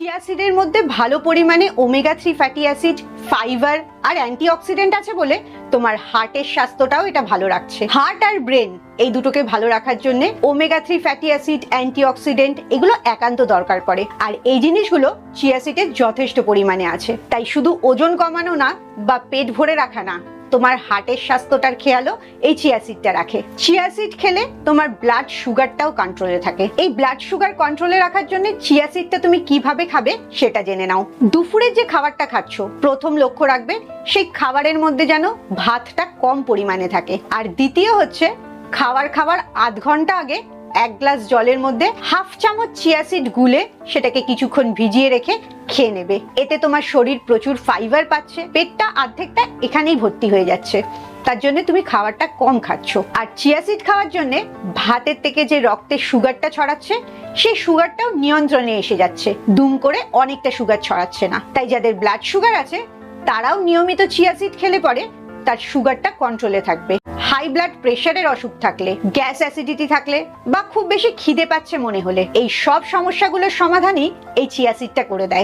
চিয়াসিডের মধ্যে ভালো পরিমাণে omega three fatty acid, fibre আর অ্যান্টিঅক্সিডেন্ট আছে বলে তোমার হার্টের স্বাস্থ্যটাও এটা ভালো রাখছে। হার্ট আর ব্রেন এই দুটোকে ভালো রাখার জন্য omega three fatty acid, antioxidant এগুলো একান্ত দরকার পড়ে। আর এই জিনিসগুলো চিয়াসিডে যথেষ্ট পরিমাণে আছে। তাই শুধু ওজন কমানো না বা পেট ভরে রাখা না। তোমার হার্টের স্বাস্থ্যটার খেয়ালও এই চিয়াসিডটা রাখে। চিয়াসিড খেলে তোমার ব্লাড সুগারটাও কন্ট্রোলে থাকে। এই ব্লাড সুগার কন্ট্রোলে রাখার জন্য চিয়াসিডটা তুমি কীভাবে খাবে সেটা জেনে নাও। দুপুরের যে খাবারটা খাচ্ছ, প্রথম লক্ষ্য রাখবে সেই খাবারের মধ্যে যেন ভাতটা কম পরিমাণে থাকে। আর দ্বিতীয় হচ্ছে, খাবার খাবার আধ ঘণ্টা আগে এক গ্লাস জলের মধ্যে হাফ চামচ চিয়াসিড গুলে সেটাকে কিছুক্ষণ ভিজিয়ে রেখে খেয়ে নেবে। এতে তোমার শরীর প্রচুর ফাইবার পাচ্ছে, পেটটা অর্ধেকটা এখানেই ভর্তি হয়ে যাচ্ছে। তার জন্য তুমি খাবারটা কম খাচ্ছ। আর চিয়াসিড খাওয়ার জন্য ভাতের থেকে যে রক্তে সুগারটা ছড়াচ্ছে, সেই সুগারটাও নিয়ন্ত্রণে এসে যাচ্ছে। দুম করে অনেকটা সুগার ছড়াচ্ছে না। তাই যাদের ব্লাড সুগার আছে, তারাও নিয়মিত চিয়াসিড খেলে পরে তার সুগারটা কন্ট্রোলে থাকবে। হাই ব্লাড প্রেশারের অসুখ থাকলে গ্যাস অ্যাসিডিটি থাকলে, বা খুব বেশি খিদে পাচ্ছে মনে হলে, এই সব সমস্যাগুলোর সমাধানই এই চিয়াসিডটা করে দেয়।